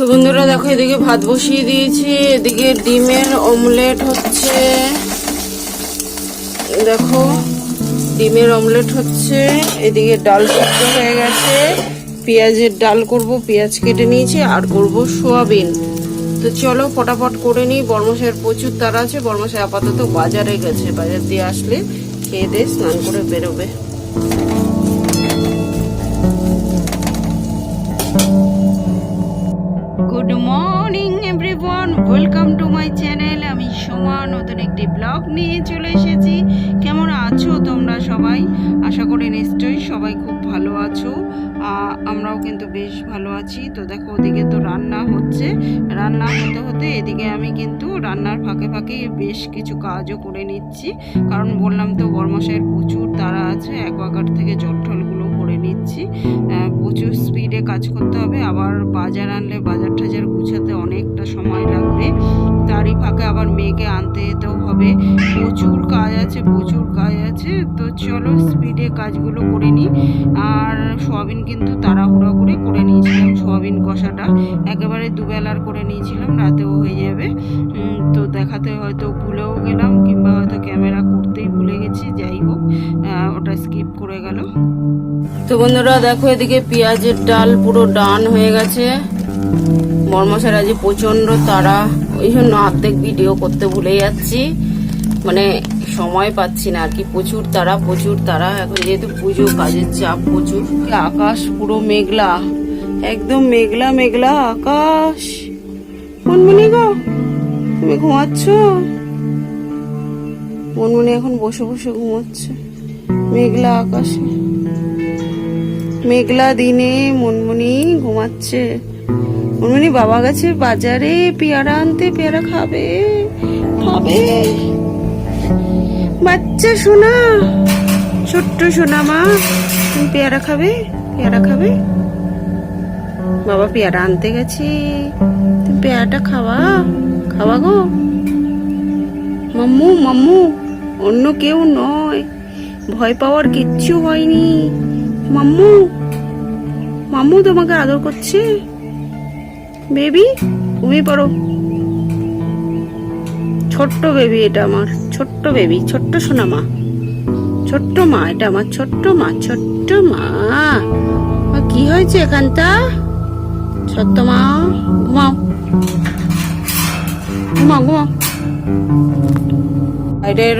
তো বন্ধুরা দেখো, এদিকে ভাত বসিয়ে দিয়েছি, এদিকে ডিমের অমলেট হচ্ছে। দেখো, ডিমের অমলেট হচ্ছে, এদিকে ডাল সিদ্ধ হয়ে গেছে। পেঁয়াজের ডাল করব, পেঁয়াজ কেটে নিয়েছি, আর করব সোয়াবিন। তো চলো ফটাফট করে নিই, বর্মশাইয়ের প্রচুর তারা আছে, বর্মশাই আপাতত বাজারে গেছে, বাজার দিয়ে আসলে খেয়ে দিয়ে স্নান করে বেরোবে। একটি ব্লগ নিয়ে চলে এসেছি। কেমন আছো তোমরা সবাই? আশা করি নিশ্চয়ই সবাই খুব ভালো আছো। আমরাও কিন্তু বেশ ভালো আছি। তো দেখো, ওদিকে তো রান্না হচ্ছে। রান্না হতে হতে এদিকে আমি কিন্তু রান্নার ফাঁকে ফাঁকে বেশ কিছু কাজও করে নিচ্ছি। কারণ বললাম তো বর্মশাইয়ের প্রচুর তারা আছে, অ্যাকোয়াগার্ড থেকে ভরে নিচ্ছি। প্রচুর স্পিডে কাজ করতে হবে। আবার বাজার আনলে, বাজার টাজার গুছাতে অনেকটা সময় লাগবে। তারই ফাঁকে আবার মেয়েকে আনতে যেতেও হবে। প্রচুর কাজ আছে, প্রচুর কাজ আছে। তো চলো স্পিডে কাজগুলো করে নিই। আর সোয়াবিন কিন্তু তাড়াহুড়া করে করে নিয়েছিলাম সোয়াবিন কষাটা। একেবারে দুবেলার করে নিয়েছিলাম, রাতেও হয়ে যাবে। তো দেখাতে হয়তো তো বন্ধুরা দেখো এদিকে পেঁয়াজের ডাল পুরো ডান হয়ে গেছে। মর্মশার আজ প্রচণ্ড তারা ওই জন্য অর্ধেক ভিডিও করতে ভুলে যাচ্ছি। মানে সময় পাচ্ছি না আর কি। প্রচুর তারা প্রচুর তারা এখন যেহেতু পুজো, কাজের চাপ প্রচুর। আকাশ পুরো মেঘলা, একদম মেঘলা মেঘলা আকাশ। মনমনি গো, তুমি ঘুমাচ্ছ? মনমনি এখন বসে বসে ঘুমাচ্ছে, মেঘলা আকাশে। মেঘলা দিনে মনমনি ঘুমাচ্ছে। মনমনি বাবা গেছে বাজারে পেয়ারা আনতে পেয়ারা খাবে। খাবে। বাচ্চা সোনা, ছোট্ট সোনা মা, তুমি পেয়ারা খাবে? পেয়ারা খাবে? বাবা পেয়ারা আনতে গেছি। তুমি পেয়ারাটা খাওয়া খাওয়া গো। মাম্মু মাম্মু, অন্য কেউ নয়। ভয় পাওয়ার কিচ্ছু হয়নি। মাম্মু মাম্মু তোমাকে আদর করছে। বেবি ঘুমিয়ে পড়ো। ছোট্ট বেবি এটা আমার ছোট্ট বেবি ছোট্ট সোনা মা ছোট্ট মা এটা আমার ছোট্ট মা ছোট্ট মা, কি হয়েছে এখানটা? ছোট্ট মা ঘুমাও। ঘুমাও ঘুমাও। বাইরের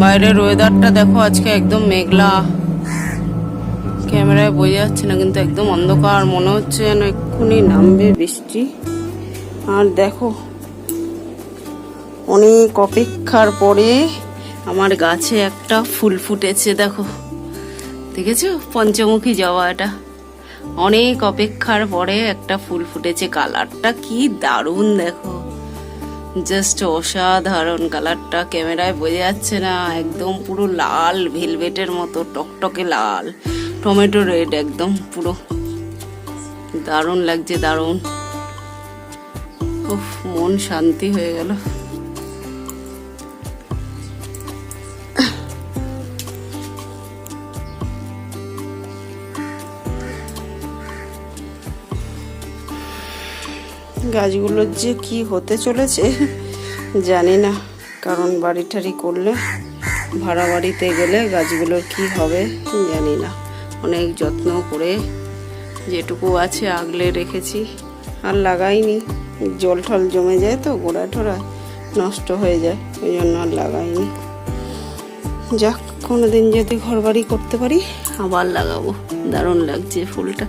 বাইরের ওয়েদারটা দেখো আজকে একদম মেঘলা। ক্যামেরায় বোঝা যাচ্ছে না, কিন্তু একদম অন্ধকার। মনে হচ্ছে যেন এক্ষুনি নামবে বৃষ্টি। আর দেখো, অনেক অপেক্ষার পরে আমার গাছে একটা ফুল ফুটেছে, দেখো। দেখেছ? পঞ্চমুখী জবা এটা। অনেক অপেক্ষার পরে একটা ফুল ফুটেছে। কালারটা কি দারুণ, দেখো। জাস্ট অসাধারণ কালারটা। ক্যামেরায় বোঝা যাচ্ছে না, একদম পুরো লাল, ভেলভেটের মতো, টকটকে লাল। টমেটো রেড একদম, পুরো। দারুণ লাগছে, দারুণ। উফ, মন শান্তি হয়ে গেল। গাছগুলোর যে কি হতে চলেছে, জানি না। কারণ বাড়ি টাড়ি করলে, ভাড়া বাড়িতে গেলে গাছগুলোর কি হবে, জানি না। অনেক যত্ন করে যেটুকু আছে আগলে রেখেছি। আর লাগাইনি। জল টল জমে যায় তো, গোড়া টোড়া নষ্ট হয়ে যায়, ওই জন্য আর লাগাইনি। যাক, কোনোদিন যদি ঘর বাড়ি করতে পারি, আবার লাগাবো। দারুণ লাগছে ফুলটা।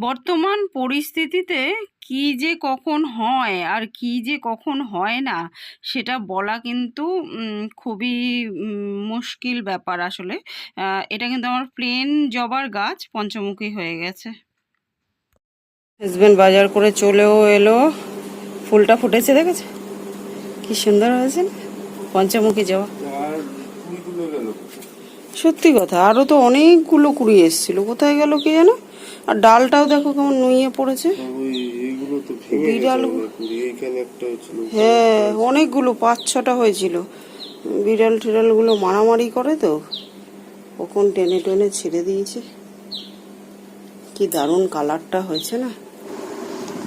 বর্তমান পরিস্থিতিতে কি যে কখন হয় আর কি যে কখন হয় না সেটা বলা কিন্তু খুবই মুশকিল ব্যাপার আসলে। এটা কিন্তু আমার প্লেন জবার গাছ পঞ্চমুখী হয়ে গেছে। হাজবেন্ড বাজার করে চলেও এলো। ফুলটা ফুটেছে দেখেছে? কি সুন্দর হয়েছে পঞ্চমুখী জবা। সত্যি কথা আরও তো অনেকগুলো কুড়ি এসেছিল। কোথায় গেল কি জানো? আর ডালটাও দেখো কেমন নুইয়ে পড়েছে। বিড়াল হ্যাঁ অনেকগুলো পাঁচ ছটা হয়েছিল। বিড়াল টিড়ালগুলো মারামারি করে তো কখন টেনে টেনে ছেড়ে দিয়েছে। কি দারুণ কালারটা হয়েছে না?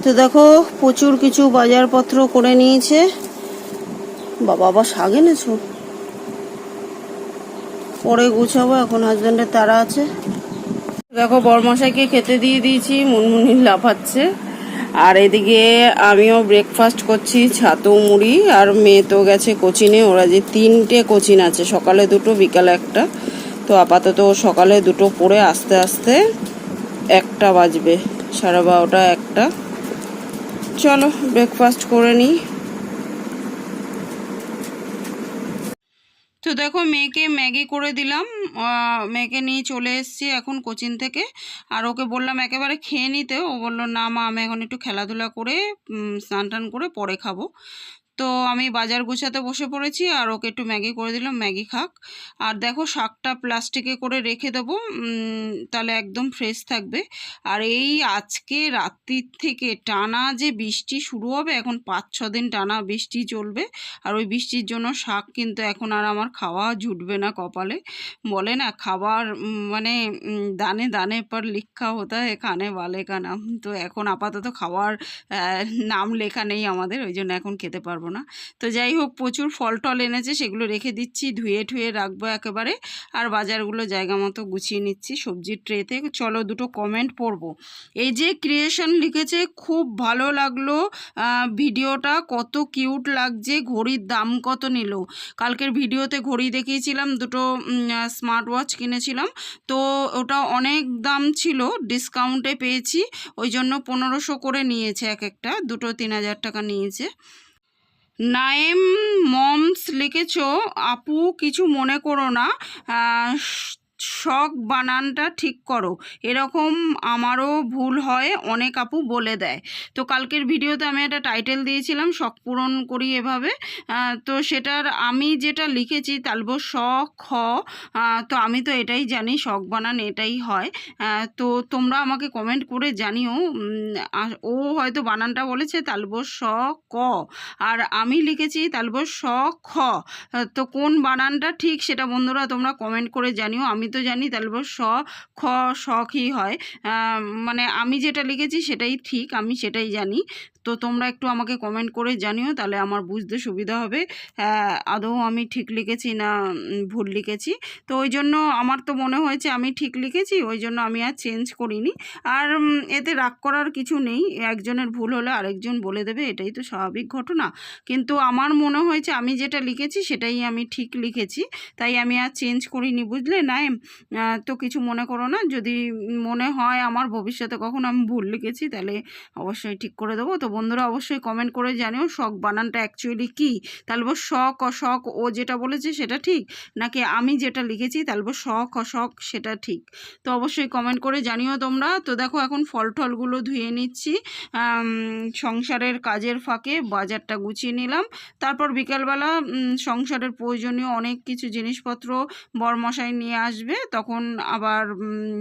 তো দেখো প্রচুর কিছু বাজারপত্র করে নিয়েছে। বাবা আবার শাক এনেছো? পরে গুছাবো এখন হাজব্যান্ডের তারা আছে। দেখো বরমশাইকে খেতে দিয়ে দিয়েছি মুনমুনি লাফাচ্ছে। আর এদিকে আমিও ব্রেকফাস্ট করছি, ছাতু মুড়ি আর মেয়ে তো গেছে কোচিনে, ওরা যে তিনটে কোচিন আছে, সকালে দুটো, বিকালে একটা। তো আপাতত সকালে দুটো পড়ে আস্তে আস্তে একটা বাজবে, সাড়ে বারোটা একটা। চলো ব্রেকফাস্ট করে নিই। তো দেখো মেয়েকে ম্যাগি করে দিলাম। মেয়েকে নিয়ে চলে এসেছি এখন কোচিন থেকে। আর ওকে বললাম একেবারে খেয়ে নিতে। ও বলল, না মা, আমি এখন একটু খেলাধুলা করে স্নান টান করে পরে খাব। তো আমি বাজার গোছাতে বসে পড়েছি আর ওকে একটু ম্যাগি করে দিলাম, ম্যাগি খাক। আর দেখো শাকটা প্লাস্টিকে করে রেখে দেবো তাহলে একদম ফ্রেশ থাকবে। আর এই আজকে রাত্রির থেকে টানা যে বৃষ্টি শুরু হবে, এখন পাঁচ, ছ দিন টানা বৃষ্টি চলবে। আর ওই বৃষ্টির জন্য শাক কিন্তু এখন আর আমার খাওয়া জুটবে না কপালে। বলে না, খাবার মানে দানে দানে পর লিখা হতা হয়, কানে বালে কানা। তো এখন আপাতত খাওয়ার নাম লেখা নেই আমাদের, ওই জন্য এখন খেতে পারব না। তো যাই হোক প্রচুর ফল টল এনেছে, সেগুলো রেখে দিচ্ছি, ধুয়ে ঠুয়ে রাখব একেবারে। আর বাজারগুলো জায়গা মতো গুছিয়ে নিচ্ছি সবজির ট্রেতে। চলো দুটো কমেন্ট পড়ব। এই যে ক্রিয়েশন লিখেছে, খুব ভালো লাগল ভিডিওটা, কত কিউট লাগছে, ঘড়ির দাম কত নিল। কালকের ভিডিওতে ঘড়ি দেখিয়েছিলাম, দুটো স্মার্ট ওয়াচ কিনেছিলাম। তো ওটা অনেক দাম ছিল ডিসকাউন্টে পেয়েছি, ওই জন্য পনেরোশো করে নিয়েছে এক একটা, দুটো তিন হাজার টাকা নিয়েছে। নাইম মমস লিখেছ আপু কিছু মনে করো না। শখ বানানটা ঠিক করো। এরকম আমারও ভুল হয়, অনেক আপু বলে দেয়। তো কালকের ভিডিওতে আমি একটা টাইটেল দিয়েছিলাম, শখ পূরণ করি এভাবে। তো সেটার আমি যেটা লিখেছি তালব শ, খ তো আমি তো এটাই জানি, শখ বানান এটাই হয়। তো তোমরা আমাকে কমেন্ট করে জানিও ও হয়তো বানানটা বলেছে তালব শ, ক। আর আমি লিখেছি তালব স খ। তো কোন বানানটা ঠিক সেটা বন্ধুরা তোমরা কমেন্ট করে জানিও, আমি তো জানি তালব স, খ শখই হয়? মানে আমি যেটা লিখেছি সেটাই ঠিক, আমি সেটাই জানি। তো তোমরা একটু আমাকে কমেন্ট করে জানিও তাহলে আমার বুঝতে সুবিধা হবে। আহ, আদৌ আমি ঠিক লিখেছি না ভুল লিখেছি? তো ওই জন্য আমার তো মনে হয়েছে আমি ঠিক লিখেছি ওই জন্য আমি আর চেঞ্জ করিনি। আর এতে রাগ করার কিছু নেই একজনের ভুল হলে আরেকজন বলে দেবে এটাই তো স্বাভাবিক ঘটনা। কিন্তু আমার মনে হয়েছে আমি যেটা লিখেছি সেটাই আমি ঠিক লিখেছি তাই আমি আর চেঞ্জ করিনি বুঝলে? আহ, তো কিছু মনে করো না যদি মনে হয় আমার ভবিষ্যতে কখন আমি ভুল লিখেছি তাহলে অবশ্যই ঠিক করে দেবো। তো বন্ধুরা অবশ্যই কমেন্ট করে জানিও শখ বানানটা অ্যাকচুয়ালি কী? তাহলে বল শখ, অশখ, ও যেটা বলেছে সেটা ঠিক? নাকি আমি যেটা লিখেছি তাহলে বল শখ, অশখ, সেটা ঠিক? তো অবশ্যই কমেন্ট করে জানিও তোমরা। তো দেখো এখন ফল টলগুলো ধুয়ে নিচ্ছি। সংসারের কাজের ফাঁকে বাজারটা গুছিয়ে নিলাম। তারপর বিকালবেলা সংসারের প্রয়োজনীয় অনেক কিছু জিনিসপত্র বরমশাই নিয়ে আসবে। তখন আবার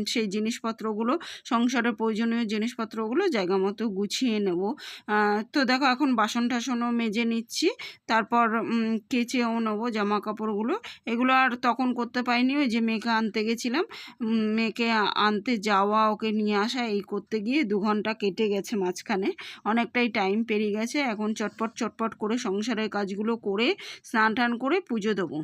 সেই জিনিসপত্রগুলো, সংসারের প্রয়োজনীয় জিনিসপত্রগুলো জায়গা মতো গুছিয়ে নেব। তো দেখো এখন বাসন টাসনও মেজে নিচ্ছি। তারপর কেচেও নেব জামা কাপড়গুলো এগুলো আর তখন করতে পারিনি ওই যে মেয়েকে আনতে গেছিলাম। মেয়েকে আনতে যাওয়া, ওকে নিয়ে আসা, এই করতে গিয়ে দু ঘণ্টা কেটে গেছে মাঝখানে। অনেকটাই টাইম পেরিয়ে গেছে। এখন চটপট চটপট করে সংসারের কাজগুলো করে, স্নান টান করে পুজো দেবো।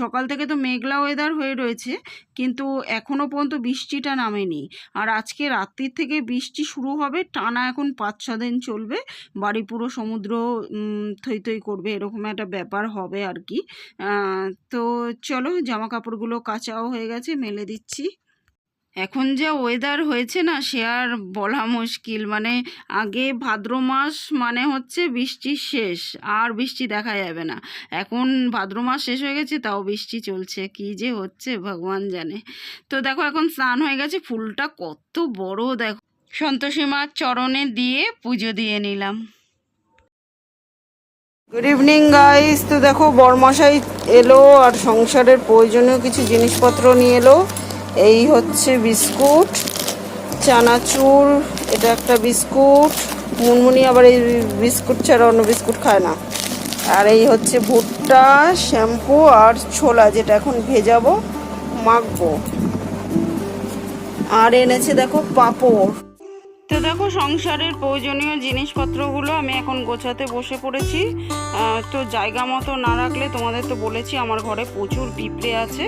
সকাল থেকে তো মেঘলা ওয়েদার হয়ে রয়েছে, কিন্তু এখনও পর্যন্ত বৃষ্টিটা নামেনি। আর আজকে রাত্রির থেকে বৃষ্টি শুরু হবে টানা এখন পাঁচ ছ দিন চলবে বাড়ি পুরো সমুদ্র থই থই করবে, এরকম একটা ব্যাপার হবে আর কি। তো চলো জামা কাপড়গুলো কাচাও হয়ে গেছে, মেলে দিচ্ছি। এখন যা ওয়েদার হয়েছে না, সে আর বলা মুশকিল। মানে আগে ভাদ্র মাস মানে হচ্ছে বৃষ্টির শেষ, আর বৃষ্টি দেখা যাবে না। এখন ভাদ্র মাস শেষ হয়ে গেছে, তাও বৃষ্টি চলছে, কি যে হচ্ছে, ভগবান জানে। তো দেখো এখন স্নান হয়ে গেছে, ফুলটা কত বড়, দেখো। সন্তোষী মার চরণে দিয়ে পুজো দিয়ে নিলাম। গুড ইভিনিং গাইস তো দেখো, বরমশাই এলো আর সংসারের প্রয়োজনীয় কিছু জিনিসপত্র নিয়ে এলো। এই হচ্ছে বিস্কুট, চানাচুর, এটা একটা বিস্কুট। মুনমুনি আবার এই বিস্কুট ছাড়া অন্য বিস্কুট খায় না। আর এই হচ্ছে ভুট্টা, শ্যাম্পু আর ছোলা, যেটা এখন ভেজাবো, মাখবো। আর এনেছে দেখো পাঁপড়। তো দেখো, সংসারের প্রয়োজনীয় জিনিসপত্রগুলো আমি এখন গোছাতে বসে পড়েছি। তো জায়গা মতো না রাখলে তোমাদের তো বলেছি, আমার ঘরে প্রচুর পিঁপড়ে আছে।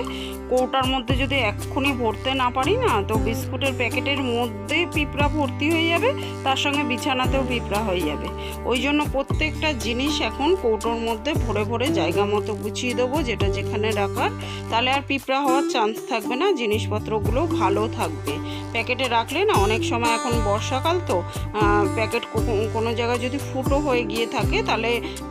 কৌটার মধ্যে যদি এক্ষুনি ভরতে না পারি না, তো বিস্কুটের প্যাকেটের মধ্যে পিঁপড়া ভর্তি হয়ে যাবে, তার সঙ্গে বিছানাতেও পিঁপড়া হয়ে যাবে। ওই জন্য প্রত্যেকটা জিনিস এখন কৌটোর মধ্যে ভরে ভরে জায়গা মতো গুছিয়ে দেবো, যেটা যেখানে রাখার। তাহলে আর পিঁপড়া হওয়ার চান্স থাকবে না, জিনিসপত্রগুলো ভালো থাকবে। প্যাকেটে রাখলে না, অনেক সময় এখন বর্ষাকাল তো প্যাকেট কোনো জায়গায় যদি ফুটো হয়ে গিয়ে থাকে, তাহলে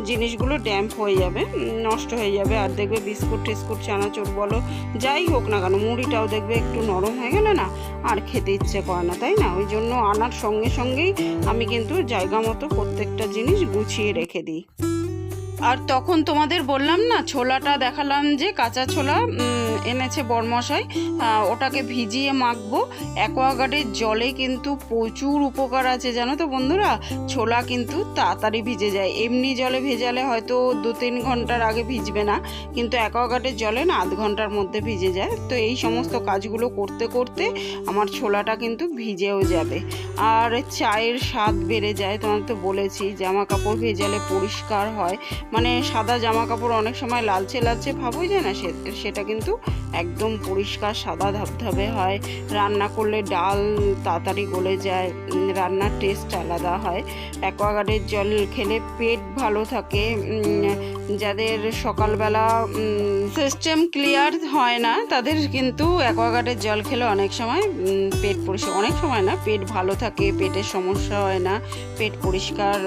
জিনিসগুলো ড্যাম্প হয়ে যাবে নষ্ট হয়ে যাবে। আর দেখবে বিস্কুট টিস্কুট চানাচুর বলো যাই হোক না কেন, মুড়িটাও দেখবে একটু নরম হয়ে গেলে না আর খেতে ইচ্ছে করে না, তাই না? ওই জন্য আনার সঙ্গে সঙ্গেই আমি কিন্তু জায়গা মতো প্রত্যেকটা জিনিস গুছিয়ে রেখে দিই। আর তখন তোমাদের বললাম না, ছোলাটা দেখালাম যে কাঁচা ছোলা এনেছে বরমশাই ওটাকে ভিজিয়ে মাখবো। অ্যাকোয়াগার্ডের জলে কিন্তু প্রচুর উপকার আছে, জানো তো বন্ধুরা? ছোলা কিন্তু তাড়াতাড়ি ভিজে যায়। এমনি জলে ভেজালে হয়তো দু তিন ঘণ্টার আগে ভিজবে না, কিন্তু অ্যাকোয়াগার্ডের জলে না আধ ঘণ্টার মধ্যে ভিজে যায়। তো এই সমস্ত কাজগুলো করতে করতে আমার ছোলাটা কিন্তু ভিজেও যাবে। আর চায়ের স্বাদ বেড়ে যায় তোমাকে তো বলেছি জামা কাপড় ভেজালে পরিষ্কার হয়। মানে সাদা জামা কাপড় অনেক সময় লালচে লালচে ভাব হয়ে যায় না সেটা কিন্তু একদম পরিষ্কার, সাদা ধবধবে হয়। রান্না করলে ডাল তাড়াতাড়ি গলে যায়। রান্নার টেস্ট আলাদা হয়। অ্যাকোয়াগার্ডের জল খেলে পেট ভালো থাকে। যাদের সকালবেলা সিস্টেম ক্লিয়ার হয় না, তাদের কিন্তু অ্যাকোয়াগার্ডের জল খেলে অনেক সময় পেট পরিষ্কার, অনেক সময় না, পেট ভালো থাকে, পেটের সমস্যা হয় না, পেট পরিষ্কার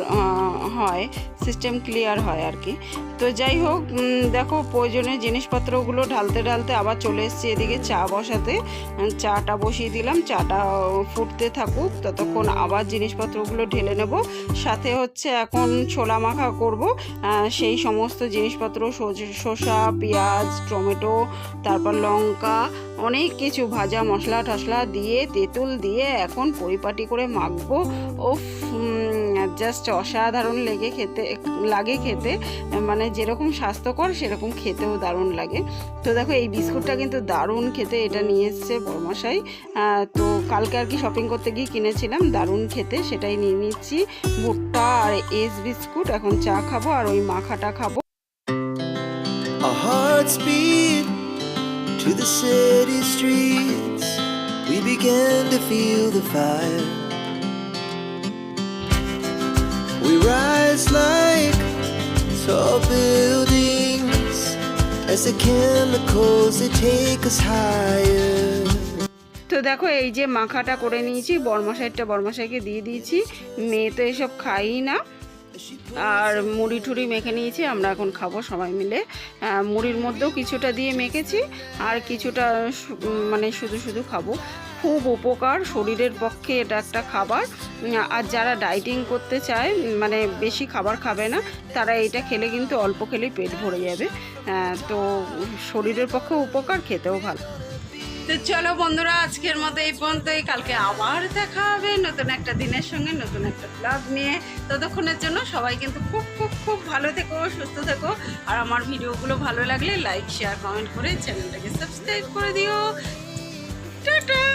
হয় সিস্টেম ক্লিয়ার হয় আর কি। তো যাই হোক দেখো প্রয়োজনীয় জিনিসপত্রগুলো ঢালতে ঢালতে আবার চলে এসেছি এদিকে চা বসাতে। চাটা বসিয়ে দিলাম, চাটা ফুটতে থাকুক, ততক্ষণ আবার জিনিসপত্রগুলো ঢেলে নেব। সাথে হচ্ছে এখন ছোলা মাখা করব সেই সমস্ত জিনিসপত্র শসা, পেঁয়াজ, টমেটো, তারপর লঙ্কা, অনেক কিছু ভাজা মশলা টশলা দিয়ে, তেঁতুল দিয়ে এখন পরিপাটি করে মাখবো। ও জাস্ট অসাধারণ লেগে খেতে লাগে খেতে মানে যেরকম স্বাস্থ্যকর সেরকম খেতেও দারুণ লাগে তো দেখো এই বিস্কুটটা কিন্তু দারুণ খেতে এটা নিয়ে এসছে বরমশাই আহ, তো কালকে আর কি শপিং করতে গিয়ে কিনেছিলাম দারুণ খেতে সেটাই নিয়ে নিচ্ছি ভুট্টা আর এস বিস্কুট এখন চা খাব আর ওই মাখাটা খাব to the city streets. We began to feel the fire. We rise like tall buildings as the chemicals, they take us higher. তো দেখো, এই যে মাখাটা করে নিয়েছি বরমশাইটা বরমশাইকে দিয়ে দিয়েছি। মেয়ে তো এসব খাই না। আর মুড়ি টুড়ি মেখে নিয়েছি, আমরা এখন খাব সবাই মিলে। মুড়ির মধ্যেও কিছুটা দিয়ে মেখেছি, আর কিছুটা মানে শুধু শুধু খাব। খুব উপকার শরীরের পক্ষে এটা একটা খাবার। আর যারা ডাইটিং করতে চায় মানে বেশি খাবার খাবে না, তারা এটা খেলে কিন্তু অল্প খেলেই পেট ভরে যাবে। তো শরীরের পক্ষে উপকার, খেতেও ভালো। তো চলো বন্ধুরা, আজকের মতো এই পর্যন্তই। কালকে আবার দেখা হবে নতুন একটা দিনের সঙ্গে, নতুন একটা ক্লাব নিয়ে। ততক্ষণের জন্য সবাই কিন্তু খুব খুব খুব ভালো থেকো, সুস্থ থেকো। আর আমার ভিডিওগুলো ভালো লাগলে লাইক শেয়ার কমেন্ট করে চ্যানেলটাকে সাবস্ক্রাইব করে দিও। টাটা!